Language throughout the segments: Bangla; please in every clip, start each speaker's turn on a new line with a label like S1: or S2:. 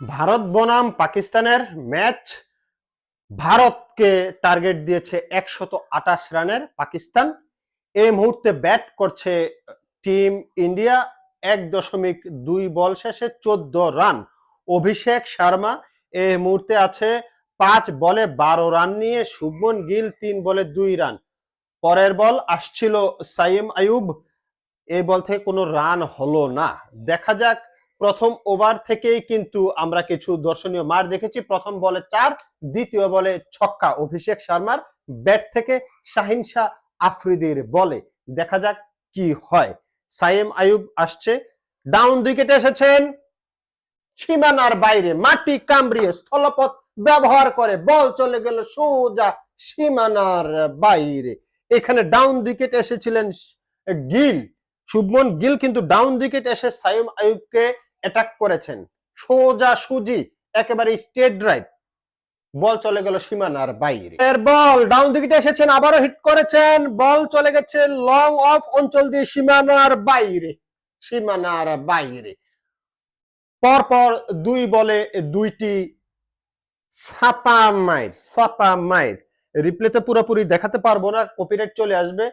S1: ভারত বনাম পাকিস্তানের ম্যাচ ভারতকে টার্গেট দিয়েছে একশত আটাশ রানের পাকিস্তান। এই মুহূর্তে ব্যাট করছে টিম ইন্ডিয়া, এক দশমিক দুই বল শেষে চোদ্দ রান। অভিষেক শর্মা এই মুহূর্তে আছে পাঁচ বলে বারো রান নিয়ে, শুভমন গিল তিন বলে দুই রান। পরের বল আসছিল সাইম আয়ুব এই বল থেকে কোনো রান হলো না। দেখা যাক প্রথম ওভার থেকেই কিন্তু আমরা কিছু দর্শনীয় মার দেখেছি। প্রথম বলে চার, দ্বিতীয় বলে ছক্কা। অভিষেক শর্মার ব্যাট থেকে শাহিন শাহ আফ্রিদির বলে। দেখা যাক কি হয়। সাইম আয়ুব আসছে। ডাউন উইকেটে এসেছেন। সীমানার বাইরে মাটি কামড়িয়ে স্থলপথ ব্যবহার করে বল চলে গেল সোজা সীমানার বাইরে। এখানে ডাউন উইকেট এসেছিলেন গিল। শুভমন গিল কিন্তু ডাউন উইকেট এসে সাইম আয়ুবকে অ্যাটাক করেছেন। সোজা সুজি একেবারে স্টেট রাইট বল চলে গেল সীমানার বাইরে। এর বল, ডাউন উইকেটে এসেছেন, আবারও হিট করেছেন। বল চলে গেছে লং অফ অঞ্চল দিয়ে সীমানার বাইরে। সীমানার বাইরে। পরপর দুই বলে দুইটি ছাপা মাইর ছাপা মাইর। রিপ্লেতে পুরোপুরি দেখাতে পারব না কপিরাইট চলে আসবে।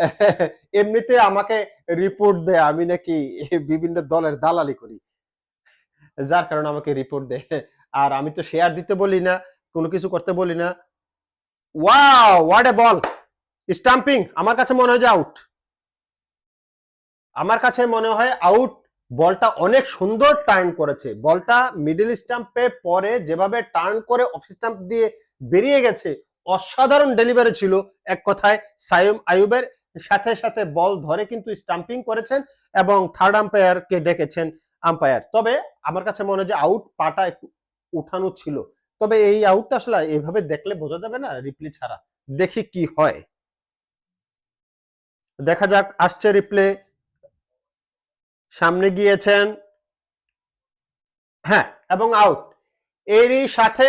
S1: এমনিতে আমাকে রিপোর্ট দেয়, আমি নাকি বিভিন্ন দলের দালালি করি। যার কারণে আমাকে রিপোর্ট দেয়। আর আমি তো শেয়ার দিতে বলি না, কোনো কিছু করতে বলি না। Wow what a ball stumping আমার কাছে মনে হয় যে আউট আমার কাছে মনে হয় আউট বলটা অনেক সুন্দর টার্ন করেছে। বলটা মিডল স্টাম্পে পরে যেভাবে টার্ন করে অফ স্টাম্প দিয়ে বেরিয়ে গেছে, অসাধারণ ডেলিভারি ছিল। এক কথায় সাইম আয়ুবের সাথে সাথে বল ধরে কিন্তু স্টাম্পিং করেছেন এবং থার্ড আম্পায়ারকে ডেকেছেন আম্পায়ার তবে আমার কাছে মনে হয় যে আউট পাটা উঠানো ছিল। তবে এই আউটটা আসলে এইভাবে দেখলে বোঝা যাবে না রিপ্লে ছাড়া। দেখি কি হয়। দেখা যাক, আসছে রিপ্লে সামনে গিয়েছেন। হ্যাঁ এবং আউট এরই সাথে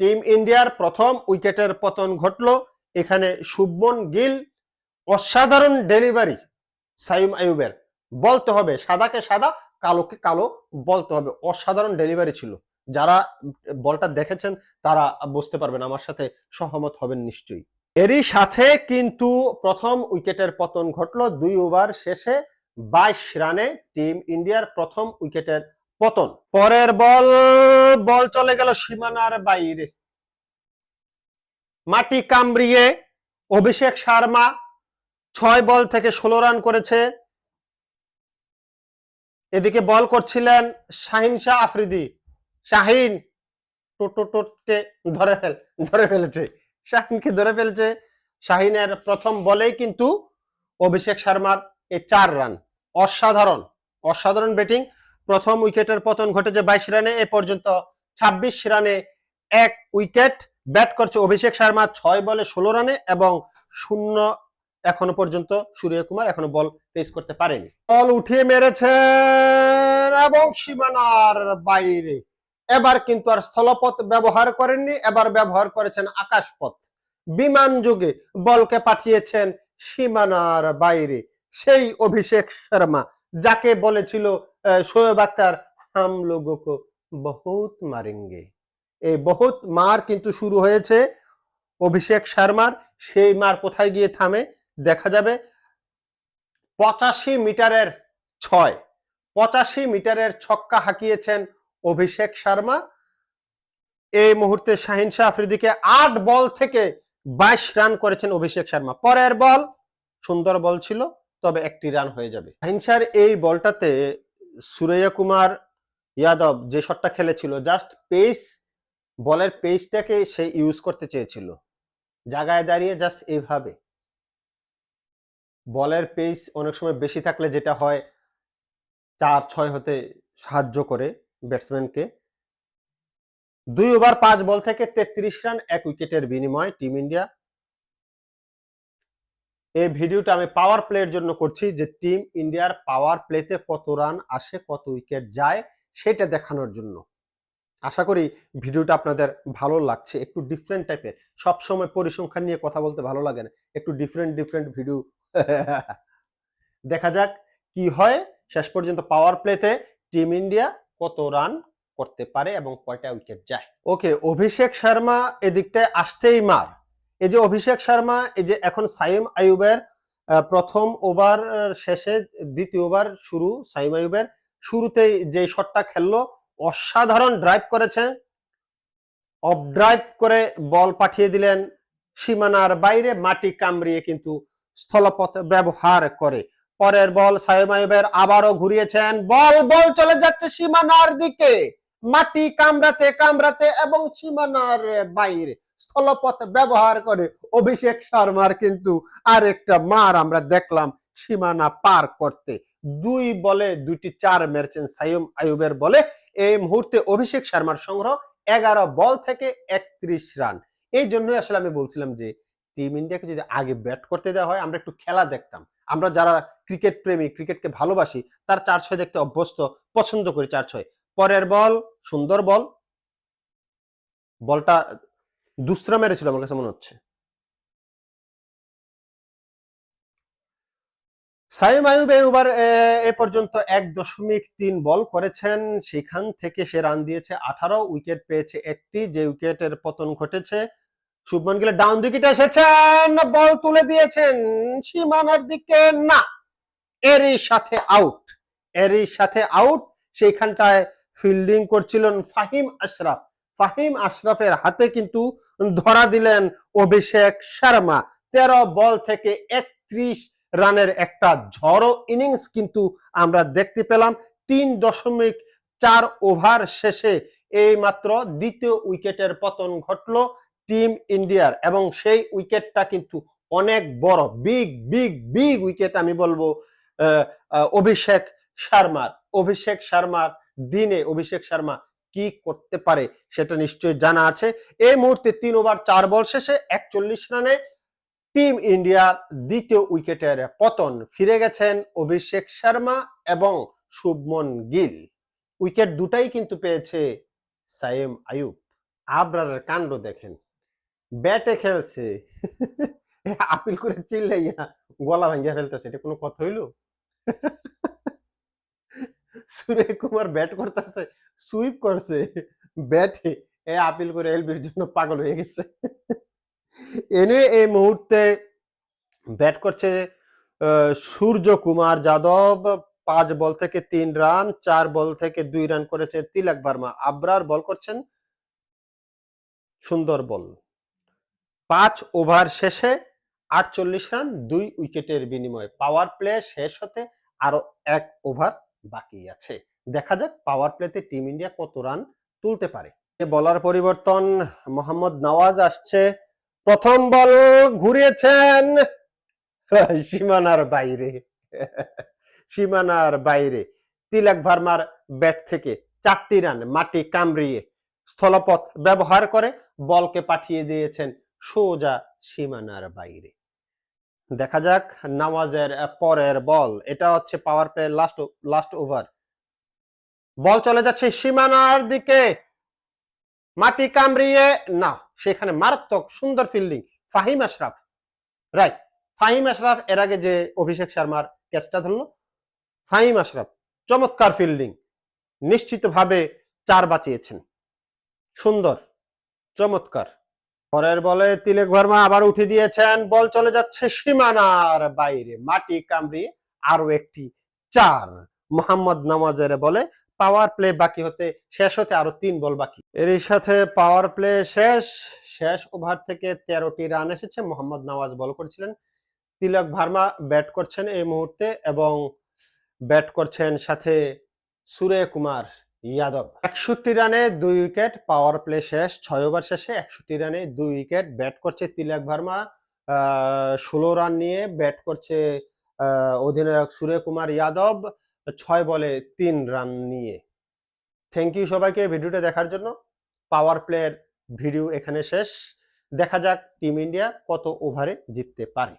S1: টিম ইন্ডিয়ার প্রথম উইকেটের পতন ঘটলো। এখানে শুভমন গিল অসাধারণ ডেলিভারি সাইম আয়ুবের বলতে হবে সাদাকে সাদা, কালোকে কালো বলতে হবে। অসাধারণ ডেলিভারি ছিল। যারা বলটা দেখেছেন তারা বুঝতে পারবেন, আমার সাথে সহমত হবেন নিশ্চয়ই। এরই সাথে কিন্তু প্রথম উইকেটের পতন ঘটলো দুই ওভার শেষে বাইশ রানে টিম ইন্ডিয়ার প্রথম উইকেটের পতন। পরের বল বল চলে গেল সীমানার বাইরে। মাটি কামড়িয়ে অভিষেক শর্মা ছয় বল থেকে ষোলো রান করেছে। এদিকে বল করছিলেন শাহিন শাহ আফ্রিদি। শাহিন টোটোটোটকে ধরে ফেল, ধরে ফেলেছে। শাহিনকে ধরে ফেলেছে। শাহিনের প্রথম বলেই কিন্তু অভিষেক শর্মার এই চার রান। অসাধারণ অসাধারণ ব্যাটিং। প্রথম উইকেটের পতন ঘটেছে বাইশ রানে। এ পর্যন্ত ছাব্বিশ রানে এক উইকেট ব্যাট করছে অভিষেক শর্মা, ছয় বলে ষোলো রানে এবং শূন্য এখনও পর্যন্ত সূর্য কুমার এখনও বল পেস করতে পারেনি। বল উঠিয়ে মেরেছেন এবং সীমানার বাইরে। এবার কিন্তু আর স্থলপথ ব্যবহার করেননি, এবার ব্যবহার করেছেন আকাশপথ। বিমান যুগে বলকে পাঠিয়েছেন সীমানার বাইরে। সেই অভিষেক শর্মা, যাকে বলেছিল শোয়েব আক্তার, হাম লোগোকো বহুত মারেঙ্গে। এই বহুত মার কিন্তু শুরু হয়েছে অভিষেক শর্মার, সেই মার কোথায় গিয়ে থামে? দেখা যাবে পঁচাশি মিটারের ছয়। পঁচাশি মিটারের ছক্কা হাঁকিয়েছেন অভিষেক শর্মা। এই মুহূর্তে শাহিন শাহ আফ্রিদিকে আট বল থেকে বাইশ রান করেছেন অভিষেক শর্মা। পরের বল সুন্দর বল ছিল, তবে একটি রান হয়ে যাবে। শাহিন এই বলটাতে সুরেয়া কুমার যাদব যে শটটা খেলেছিল, জাস্ট পেস, বলের পেসটাকে সে ইউজ করতে চেয়েছিল। জায়গায় দাঁড়িয়ে জাস্ট এইভাবে বলের পেস অনেক সময় বেশি থাকলে যেটা হয়, চার, ছয় হতে সাহায্য করে ব্যাটসম্যানকে দুই ওভার পাঁচ বল থেকে তেত্রিশ রান, এক উইকেটের বিনিময় টিম ইন্ডিয়া এই ভিডিওটা আমি পাওয়ার প্লের জন্য করছি যে টিম ইন্ডিয়ার পাওয়ার প্লেতে কত রান আসে, কত উইকেট যায়, সেটা দেখানোর জন্য। আশা করি ভিডিওটা আপনাদের ভালো লাগছে। একটু ডিফারেন্ট টাইপের সব সময় পরিসংখ্যান নিয়ে কথা বলতে ভালো লাগে না। একটু ডিফারেন্ট ডিফারেন্ট ভিডিও দেখা যাক কি হয়। শেষ পর্যন্ত পাওয়ার প্লেতে টিম ইন্ডিয়া কত রান করতে পারে এবং কয়টা উইকেট যায়। ওকে অভিষেক শর্মা এদিকটায় আসতেই মার। এই যে অভিষেক শর্মা, এই যে এখন সাইম আয়ুবের প্রথম ওভার শেষে দ্বিতীয় ওভার শুরু, সাইম আয়ুবের শুরুতেই যে শটটা খেললো অসাধারণ ড্রাইভ করেছেন। অফ ড্রাইভ করে বল পাঠিয়ে দিলেন। সীমানার বাইরে মাটি কামড়িয়ে কিন্তু স্থলপথ ব্যবহার করে। পরের বল আয়ুবের আবারও ঘুরিয়েছেন। বল বল চলে যাচ্ছে সীমানার দিকে। মাটি কামড়াতে কামড়াতে এবং সীমানার বাইরে স্থলপথ ব্যবহার করে অভিষেক শর্মার কিন্তু আরেকটা মার আমরা দেখলাম সীমানা পার করতে। দুই বলে দুটি চার মেরেছেন সাইম আয়ুবের বলে। এই মুহূর্তে অভিষেক শর্মার সংগ্রহ এগারো বল থেকে একত্রিশ রান। এই জন্যই আসলে আমি বলছিলাম যে টিম ইন্ডিয়াকে যদি আগে ব্যাট করতে দেওয়া হয়, আমরা একটু খেলা দেখতাম। আমরা যারা ক্রিকেট প্রেমী ক্রিকেটকে ভালোবাসি, তার চার ছয় দেখতে অভ্যস্ত, পছন্দ করি চার ছয় পরের বল, সুন্দর বল। বলটা দুসরা মেরেছিল আমার কাছে মনে হচ্ছে। সাইম আয়ুব ওভার এ পর্যন্ত এক দশমিক তিন বল করেছেন। সেখান থেকে সে রান দিয়েছে, আঠারো উইকেট পেয়েছে একটি, যে উইকেটের পতন ঘটেছে। শুভমান গিলে ডাউন উইকেটে এসেছেন, বল তুলে দিয়েছেন, সীমানার দিকে না, এরই সাথে আউট এরই সাথে আউট সেইখানটায় ফিল্ডিং করছিলেন ফাহিম আশরাফ। ফাহিম আশরাফের হাতে কিন্তু ধরা দিলেন অভিষেক শর্মা। তেরো বল থেকে একত্রিশ রানের একটা ঝড়ো ইনিংস কিন্তু আমরা দেখতে পেলাম। তিন দশমিক চার ওভার শেষে এই মাত্র দ্বিতীয় উইকেটের পতন ঘটলো টিম ইন্ডিয়ার এবং সেই উইকেটটা কিন্তু অনেক বড়, বিগ বিগ বিগ উইকেট আমি বলব অভিষেক শর্মার। অভিষেক শর্মার দিনে অভিষেক শর্মা কি করতে পারে সেটা নিশ্চয়ই জানা আছে। এই মুহূর্তে তিন ওভার চার বল শেষে একচল্লিশ রানে টিম ইন্ডিয়া দ্বিতীয় উইকেটের পতন। ফিরে গেছেন অভিষেক শর্মা এবং শুভমন গিল। উইকেট দুটাই কিন্তু পেয়েছে সাইম আয়ুব। আবরারের কাণ্ড দেখেন। ব্যাটে খেলছে। আপিল করে চিল্লাইয়া গলা ভাঙ্গিয়া ফেলতেছে। এটা কোনো কথা হইল? সুরে কুমার ব্যাট করতেছে, সুইপ করছে। ব্যাটে এ আপিল করে এলবির জন্য পাগল হয়ে গেছে। এনে এই মুহূর্তে ব্যাট করছে সূর্য কুমার যাদব। পাঁচ বল থেকে তিন রান, চার বল থেকে দুই রান করেছে তিলক ভার্মা। আবরার বল করছেন সুন্দর বল। পাঁচ ওভার শেষে আটচল্লিশ রান, দুই উইকেটের বিনিময়ে। পাওয়ার প্লে শেষ হতে আরও এক ওভার বাকি আছে। দেখা যাক পাওয়ার প্লেতে টিম ইন্ডিয়া কত রান তুলতে পারে। বলার পরিবর্তন, মোহাম্মদ নওয়াজ আসছে। প্রথম বল ঘুরিয়েছেন সীমানার বাইরে। সীমানার বাইরে। তিলক ভার্মার ব্যাট থেকে চারটি রান মাটি কামড়িয়ে স্থলপথ ব্যবহার করে বলকে পাঠিয়ে দিয়েছেন সোজা সীমানার বাইরে। দেখা যাক নামাজের পরের বল। এটা হচ্ছে power play last last over ball চলে যাচ্ছে সীমানার দিকে। মাটি কামড়িয়ে, না, সেখানে মারাত্মক সুন্দর ফিল্ডিং ফাহিম আশরাফ। রাইট ফাহিম আশরাফ, এর আগে যে অভিষেক শর্মার ক্যাচটা ধরলো, ফাহিম আশরাফ, চমৎকার ফিল্ডিং নিশ্চিতভাবে চার বাঁচিয়েছেন। সুন্দর, চমৎকার। পরের বলে তিলেক ভার্মা আবার উঠে দিয়েছেন, বল চলে যাচ্ছে সীমানার বাইরে, মাটি কামড়িয়ে আরও একটি চার। মোহাম্মদ নামাজের বলে পাওয়ার প্লে বাকি হতে, শেষ হতে আরও তিন বল বাকি। এরই সাথে পাওয়ার প্লে শেষ শেষ ওভার থেকে তেরোটি রান এসেছে। মোহাম্মদ নওয়াজ বল করেছিলেন। তিলক ভার্মা ব্যাট করছেন এই মুহূর্তে এবং ব্যাট করছেন সাথে সুরে কুমার ইয়াদব একষট্টি রানে দুই উইকেট পাওয়ার প্লে শেষ, ছয় ওভার শেষে একষট্টি রানে দুই উইকেট ব্যাট করছে তিলক ভার্মা। ষোলো রান নিয়ে ব্যাট করছে অধিনায়ক সুরে কুমার যাদব। ছয় বলে তিন রান নিয়ে। থ্যাংক ইউ সবাইকে ভিডিওটা দেখার জন্য। পাওয়ার প্লেয়ের ভিডিও এখানে শেষ। দেখা যাক টিম ইন্ডিয়া কত ওভারে জিততে পারে।